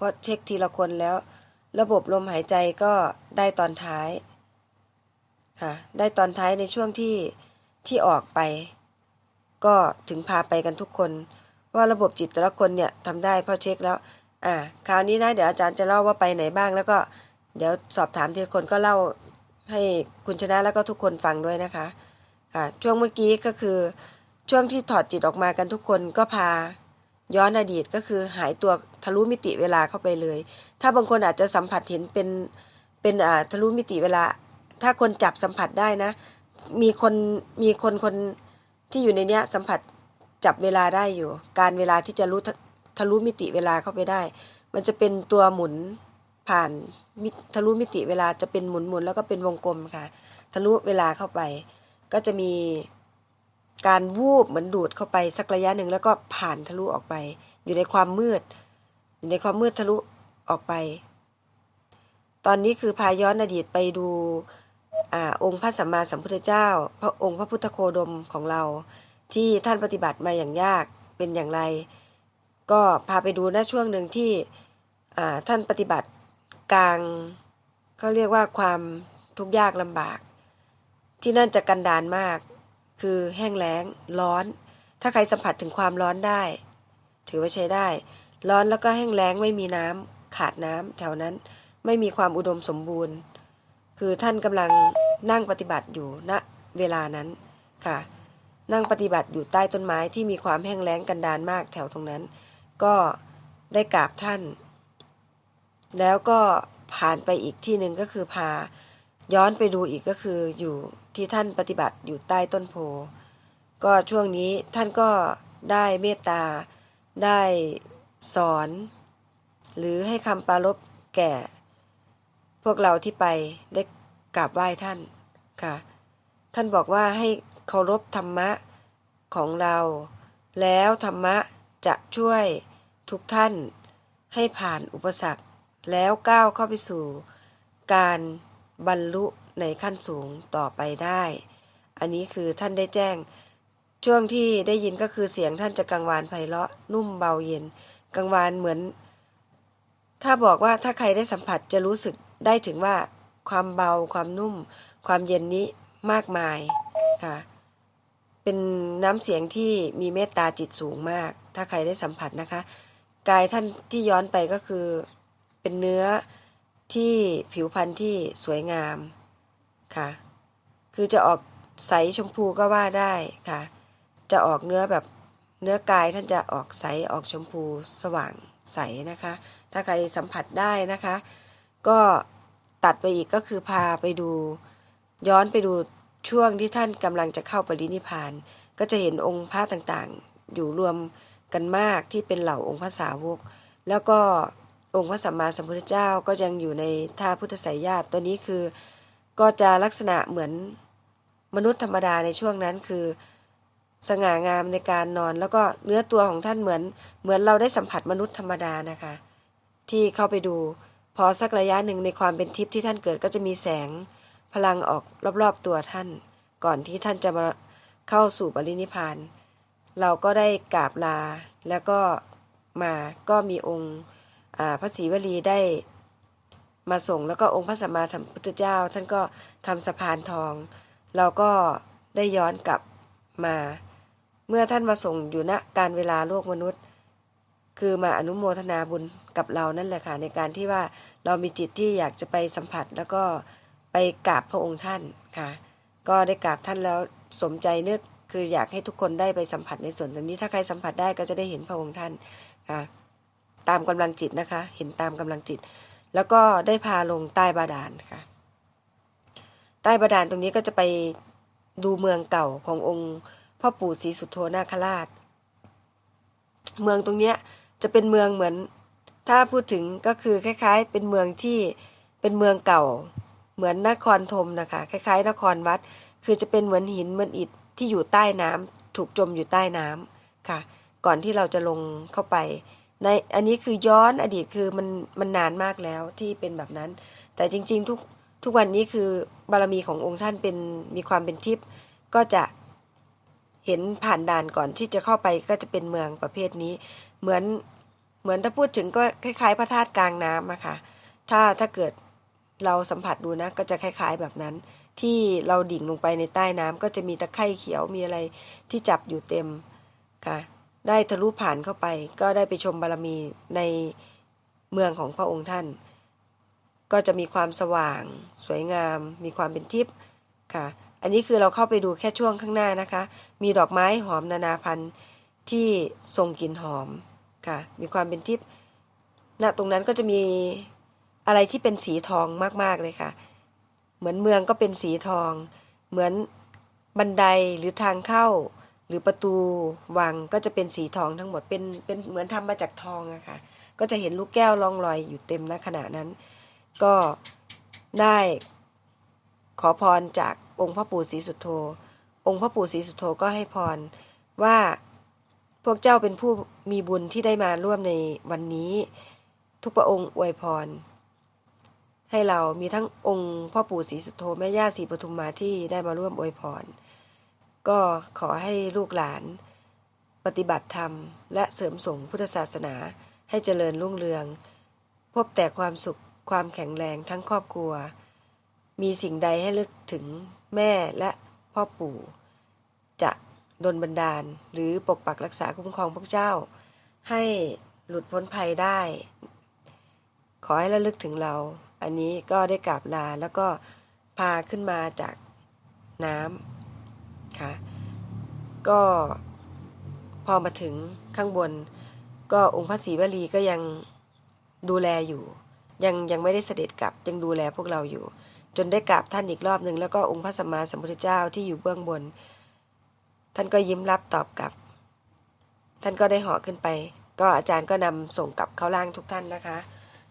เพราะเช็คทีละคนแล้ว ระบบลมหายใจก็ได้ตอนท้าย ค่ะ ได้ตอนท้ายในช่วงที่ที่ออกไป ก็ถึงพาไปกันทุกคน ว่าระบบจิตแต่ละคนเนี่ยทำได้พราะเช็คแล้ว อ่า คราวนี้นะเดี๋ยวอาจารย์จะเล่าว่าไปไหนบ้าง แล้วก็เดี๋ยวสอบถามทีละคนก็เล่าให้คุณชนะแล้วก็ทุกคนฟังด้วยนะคะค่ะช่วงเมื่อกี้ก็คือ ช่วงที่ถอดจิตออกมากันทุกคนก็พา ย้อนอดีตก็คือหายตัว ทะลุมิติเวลาเข้าไปเลย ถ้าบางคนอาจจะสัมผัสเห็นเป็นเป็นอ่าทะลุมิติเวลา ถ้าคนจับสัมผัสได้นะ มีคนมีคนคนที่อยู่ในเนี้ยสัมผัสจับเวลาได้อยู่ การเวลาที่จะรู้ทะทะลุมิติเวลาเข้าไปได้ มันจะเป็นตัวหมุนผ่านทะลุมิติเวลาจะเป็นหมุนหมุนแล้วก็เป็นวงกลมค่ะ ทะลุเวลาเข้าไป ก็จะมีการวูบเหมือนดูดเข้าไปสักระยะหนึ่งแล้วก็ผ่านทะลุออกไป อยู่ในความมืด อยู่ในความมืดทะลุออกไป ตอนนี้คือพาย้อนอดีตไปดูอองค์พระสัมมาสัมพุทธเจ้า พระองค์พระพุทธโคดมของเรา ที่ท่านปฏิบัติมาอย่างยากเป็นอย่างไร ก็พาไปดูนะช่วงหนึ่งที่ท่านปฏิบัติกลางเขาเรียกว่าความทุกข์ยากลำบาก ที่นั่นจะกันดานมาก คือแห้งแล้งร้อน ถ้าใครสัมผัสถึงความร้อนได้ ถือว่าใช้ได้ ร้อนแล้วก็แห้งแล้งไม่มีน้ำขาดน้ำแถวนั้นไม่มีความอุดมสมบูรณ์ คือท่านกำลังนั่งปฏิบัติอยู่ณเวลานั้นค่ะ นั่งปฏิบัติอยู่ใต้ต้นไม้ที่มีความแห้งแล้งกันดานมากแถวตรงนั้น ก็ได้กราบท่าน แล้วก็ผ่านไปอีกที่หนึ่งก็คือพา ย้อนไปดูอีกก็คืออยู่ที่ท่านปฏิบัติอยู่ใต้ต้นโพก็ช่วงนี้ท่านก็ได้เมตตาได้ สอน หรือให้คำปรารภแก่ พวกเราที่ไปได้กราบไหว้ท่านค่ะ ท่านบอกว่าให้เคารพธรรมะของเรา แล้วธรรมะจะช่วยทุกท่านให้ผ่านอุปสรรค แล้วก้าวเข้าไปสู่ การบรรลุในขั้นสูงต่อไปได้ อันนี้คือท่านได้แจ้ง ช่วงที่ได้ยินก็คือเสียงท่านจะกังวานไพเราะนุ่มเบาเย็น กังวานเหมือน ถ้าบอกว่าถ้าใครได้สัมผัสจะรู้สึกได้ถึงว่าความเบาความนุ่ม ความเย็นนี้มากมายค่ะ เป็นน้ำเสียงที่มีเมตตาจิตสูงมาก ถ้าใครได้สัมผัสนะคะ กายท่านที่ย้อนไปก็คือ เป็นเนื้อที่ผิวพรรณที่สวยงามค่ะ คือจะออกใสชมพูก็ว่าได้ค่ะ จะออกเนื้อแบบ เนื้อกายท่านจะออกใสออกชมพูสว่างใสนะคะ ถ้าใครสัมผัสได้นะคะ ก็ตัดไปอีกก็คือพาไปดู ย้อนไปดูช่วงที่ท่านกำลังจะเข้าปรินิพพาน ก็จะเห็นองค์พระต่างๆ อยู่รวมกันมากที่เป็นเหล่าองค์พระสาวก แล้วก็องค์พระสัมมาสัมพุทธเจ้าก็ยังอยู่ในท่าพุทธสายญาติตัวนี้คือ ก็จะลักษณะเหมือนมนุษย์ธรรมดาในช่วงนั้นคือ สง่างามในการนอน แล้วก็เนื้อตัวของท่านเหมือน เหมือนเราได้สัมผัสมนุษย์ธรรมดานะคะ ที่เข้าไปดู พอสักระยะหนึ่งในความเป็นทิพย์ที่ท่านเกิดก็จะมีแสงพลังออกรอบๆตัวท่าน ก่อนที่ท่านจะมาเข้าสู่ปรินิพาน เราก็ได้กราบลาแล้วก็มาก็มีองค์พระศรีวลีได้มาส่งแล้วก็องค์พระสัมมาสัมพุทธเจ้า ท่านก็ทำสะพานทอง เราก็ได้ย้อนกลับมา เมื่อท่านมาส่งอยู่ณการเวลาโลกมนุษย์ คือมาอนุโมทนาบุญกับเรานั่นแหละค่ะในการที่ว่าเรามีจิตที่อยากจะไปสัมผัสแล้วก็ไปกราบพระองค์ท่านค่ะ ก็ได้กราบท่านแล้วสมใจนึกคืออยากให้ทุกคนได้ไปสัมผัสในส่วนตรงนี้ถ้าใครสัมผัสได้ก็จะได้เห็นพระองค์ท่านค่ะตามกำลังจิตนะคะ เห็นตามกำลังจิต แล้วก็ได้พาลงใต้บาดาลค่ะ ใต้บาดาลตรงนี้ก็จะไปดูเมืองเก่าขององค์ พ่อปู่ศรีสุโธนาคราช เมืองตรงเนี้ยจะเป็นเมืองเหมือน ถ้าพูดถึงก็คือคล้าย ๆ เป็นเมืองที่เป็นเมืองเก่า เหมือนนครธมนะคะ คล้าย ๆ นครวัด คือจะเป็นเหมือนหินเหมือนอิฐที่อยู่ใต้น้ำถูกจมอยู่ใต้น้ำค่ะ ก่อนที่เราจะลงเข้าไป ในอันนี้คือย้อนอดีตคือมันมันนานมากแล้วที่เป็นแบบนั้น แต่จริง ๆ ทุกทุกวันนี้คือบารมีขององค์ท่านเป็นมีความเป็นทิพย์ก็จะ เห็นผ่านด่านก่อนที่จะเข้าไปก็จะเป็นเมืองประเภทนี้ เหมือนเหมือนถ้าพูดถึงก็คล้ายๆ พระธาตุกลางน้ำอะค่ะ ถ้าถ้าเกิดเราสัมผัสดูนะ ก็จะคล้าย ๆแบบนั้น ที่เราดิ่งลงไปในใต้น้ำก็จะมีตะไคร่เขียวมีอะไรที่จับอยู่เต็มค่ะ ได้ทะลุผ่านเข้าไป ก็ได้ไปชมบารมีในเมืองของพระองค์ท่าน ก็จะมีความสว่าง สวยงาม มีความเป็นทิพย์ค่ะ อันนี้คือเราเข้าไปดูแค่ช่วงข้างหน้านะคะ มีดอกไม้หอมนานาพันธุ์ที่ทรงกลิ่นหอมค่ะ มีความเป็นทิพย์ณตรงนั้นก็จะมีอะไรที่เป็นสีทองมากๆเลยค่ะ เหมือนเมืองก็เป็นสีทอง เหมือนบันไดหรือทางเข้า หรือประตูวังก็จะเป็นสีทองทั้งหมดเป็นเป็นเหมือนทำมาจากทองอะค่ะ ก็จะเห็นลูกแก้วล่องลอยอยู่เต็มณขณะนั้น ก็ได้ ขอพรจากองค์พระปู่ศรีสุโธ องค์พระปู่ศรีสุโธก็ให้พรว่าพวกเจ้าเป็นผู้มีบุญที่ได้มาร่วมในวันนี้ ทุกพระองค์อวยพร ให้เรามีทั้งองค์พ่อปู่ศรีสุโธแม่ย่าศรีปทุมมาที่ได้มาร่วมอวยพร ก็ขอให้ลูกหลาน ปฏิบัติธรรม และเสริมส่งพุทธศาสนาให้เจริญรุ่งเรือง พบแต่ความสุขความแข็งแรงทั้งครอบครัว มีสิ่งใดให้ลึกถึงแม่และพ่อปู่ จะดลบันดาล หรือปกปักรักษาคุ้มครองพวกเจ้า ให้หลุดพ้นภัยได้ ขอให้ระลึกถึงเรา อันนี้ก็ได้กราบลาแล้วก็พาขึ้นมาจากน้ำค่ะก็พอมาถึงข้างบน ก็องค์พระศรีวลีก็ยังดูแลอยู่ ยังยังไม่ได้เสด็จกลับยังดูแลพวกเราอยู่ จนได้กราบท่านอีกรอบหนึ่งแล้วก็องค์พระสัมมาสัมพุทธเจ้าที่อยู่เบื้องบน ท่านก็ยิ้มรับตอบกลับ ท่านก็ได้เหาะขึ้นไป ก็อาจารย์ก็นำส่งกลับเข้าล่างทุกท่านนะคะ